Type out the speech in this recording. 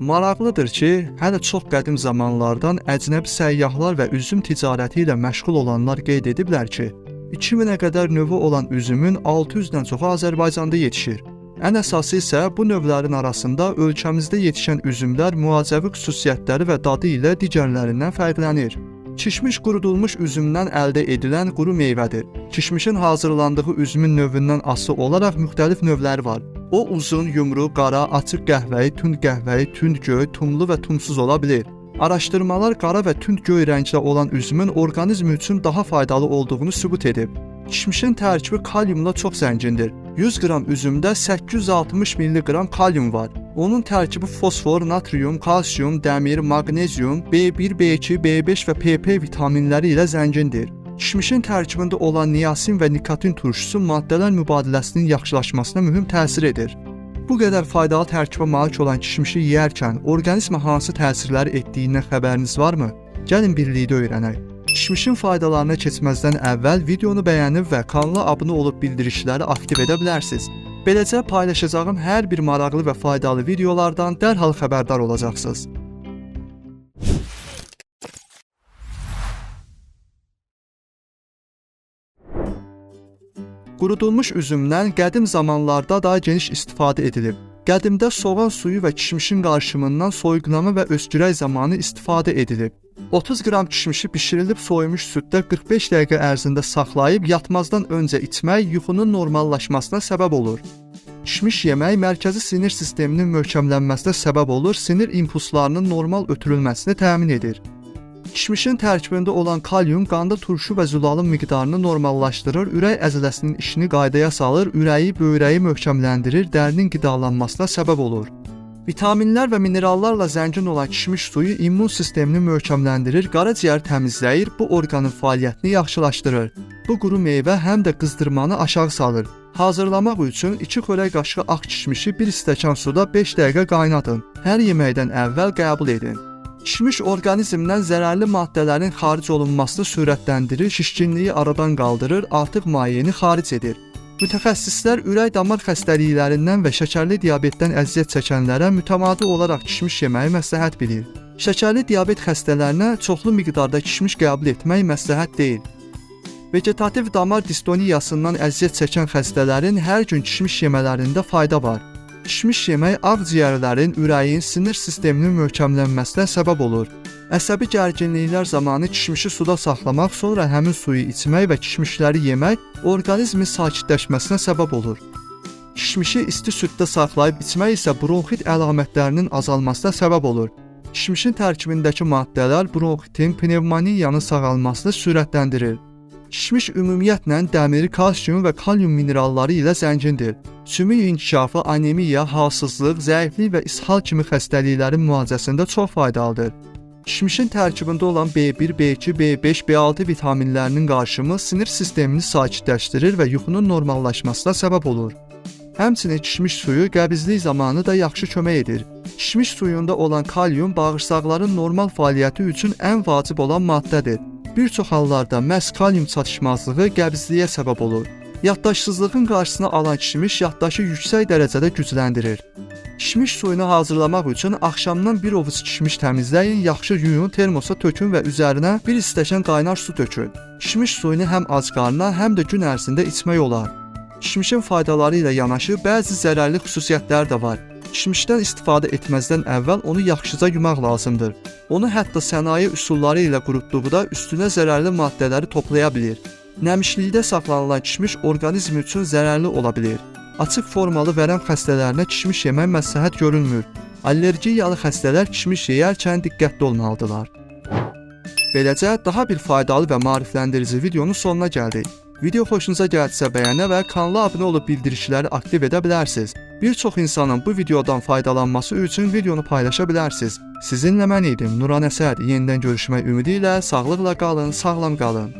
Maraqlıdır ki, hələ çox qədim zamanlardan əcnəbi səyyahlar və üzüm ticarəti ilə məşğul olanlar qeyd ediblər ki, 2000-ə qədər növü olan üzümün 600-dən çoxu Azərbaycanda yetişir. Ən əsası isə bu növlərin arasında ölkəmizdə yetişən üzümlər müalicəvi xüsusiyyətləri və dadı ilə digərlərindən fərqlənir. Kişmiş qurudulmuş üzümdən əldə edilən quru meyvədir. Kişmişin hazırlandığı üzümün növündən asılı olaraq müxtəlif növləri var. O uzun, yumru, qara, açıq qəhvəyi, tünd qəhvəyi, tünd göy, tumlu və tumsuz ola bilər. Araşdırmalar qara və tünd göy rəngdə olan üzümün orqanizm üçün daha faydalı olduğunu sübut edib. Kişmişin tərkibi kaliumla çox zəngindir. 100 qram üzümdə 860 mq kalium var. Onun tərkibi fosfor, natrium, kalsium, dəmir, maqnezium, B1, B2, B5 və PP vitaminləri ilə zəngindir. Kişmişin tərkibində olan niasin və nikotin turşusu maddələr mübadiləsinin yaxşılaşmasına mühüm təsir edir. Bu qədər faydalı tərkibə malik olan kişmişi yeyərkən orqanizmə hansı təsirləri etdiyindən xəbəriniz varmı? Gəlin birlikdə öyrənək. Kişmişin faydalarına keçməzdən əvvəl videonu bəyənib və kanala abunə olub bildirişləri aktiv edə bilərsiniz. Beləcə paylaşacağım hər bir maraqlı və faydalı videolardan dərhal xəbərdar olacaqsınız. Qurudulmuş üzümdən qədim zamanlarda daha geniş istifadə edilib. Qədimdə soğan suyu və kişmişin qarışımından soyuqlama və öskürək zamanı istifadə edilib. 30 qram kişmişi bişirilib soyumuş süddə 45 dəqiqə ərzində saxlayıb yatmazdan öncə içmək yuxunun normallaşmasına səbəb olur. Kişmiş yemək mərkəzi sinir sisteminin möhkəmlənməsinə səbəb olur, sinir impulslarının normal ötürülməsini təmin edir. Kişmişin tərkibində olan kalium qanda turşu və zülalın miqdarını normallaşdırır, ürək əzələsinin işini qaydaya salır, ürəyi, böyrəyi möhkəmləndirir, dərinin qidalanmasına səbəb olur. Vitaminlər və minerallarla zəngin olan kişmiş suyu immun sistemini möhkəmləndirir, qaraciyər təmizləyir, bu orqanın fəaliyyətini yaxşılaşdırır. Bu quru meyvə həm də qızdırmanı aşağı salır. Hazırlamaq üçün 2 xörək qaşığı ağ kişmişi 1 stəkan suda 5 dəqiqə qaynadın. Hər yeməkdən əvvəl qəbul edin. Kişmiş orqanizmdən zərərli maddələrin xaric olunmasını sürətləndirir, şişkinliyi aradan qaldırır, artıq mayeini xaric edir. Mütəxəssislər ürək-damar xəstəliklərindən və şəkərli diabetdən əziyyət çəkənlərə mütəmadi olaraq kişmiş yeməyi məsləhət bilir. Şəkərli diabet xəstələrinə çoxlu miqdarda kişmiş qəbul etmək məsləhət deyil. Vegetativ damar distoniyasından əziyyət çəkən xəstələrin hər gün kişmiş yemələrində fayda var. Kişmiş yemək ağciyərlərin, ürəyin, sinir sisteminin möhkəmlənməsinə səbəb olur. Əsəbi gərginliklər zamanı kişmişi suda saxlamaq, sonra həmin suyu içmək və kişmişləri yemək orqanizmin sakitləşməsinə səbəb olur. Kişmişi isti süddə saxlayıb içmək isə bronxit əlamətlərinin azalmasına səbəb olur. Kişmişin tərkibindəki maddələr bronxitin, pnevmoniyanın sağalmasını sürətləndirir. Kişmiş ümumiyyətlə dəmir, kalsium və kalium mineralları ilə zəngindir. Sümük inkişafı, anemiya, halsızlıq, zəiflik və ishal kimi xəstəliklərin müalicəsində çox faydalıdır. Kişmişin tərkibində olan B1, B2, B5, B6 vitaminlərinin qarışımı sinir sistemini sakitləşdirir və yuxunun normallaşmasına səbəb olur. Həmçinin kişmiş suyu qəbizlik zamanı da yaxşı kömək edir. Kişmiş suyunda olan kalium bağırsaqların normal fəaliyyəti üçün ən vacib olan maddədir. Bir çox hallarda məhz kalium çatışmazlığı qəbizliyə səbəb olur. Yaddaşsızlığın qarşısını alan kişmiş yaddaşı yüksək dərəcədə gücləndirir. Kişmiş suyunu hazırlamaq üçün axşamdan bir ovuc kişmiş təmizləyin, yaxşı yuyun, termosa tökün və üzərinə bir stəkan qaynar su tökün. Kişmiş suyunu həm ac qarnına, həm də gün ərzində içmək olar. Kişmişin faydaları ilə yanaşı bəzi zərərli xüsusiyyətləri də var. Kişmişdən istifadə etməzdən əvvəl onu yaxşıca yumaq lazımdır. Onu hətta sənaye üsulları ilə qurutduqda üstünə zərərli maddələri toplaya bilir. Nəmişlikdə saxlanılan kişmiş orqanizm üçün zərərli ola bilər. Açıq formalı vərəm xəstələrinə kişmiş yemək məsləhət görülmür. Allergiyalı xəstələr kişmiş yeyərkən diqqətli olmalıdırlar. Beləcə daha bir faydalı və maarifləndirici videonun sonuna gəldik. Video xoşunuza gəldisə bəyənə və kanala abunə olub bildirişləri aktiv edə bilərsiniz. Bir çox insanın bu videodan faydalanması üçün videonu paylaşa bilərsiniz. Sizinlə mən idim Nuran Əsəd. Yenidən görüşmək ümidi ilə sağlıqla qalın, sağlam qalın.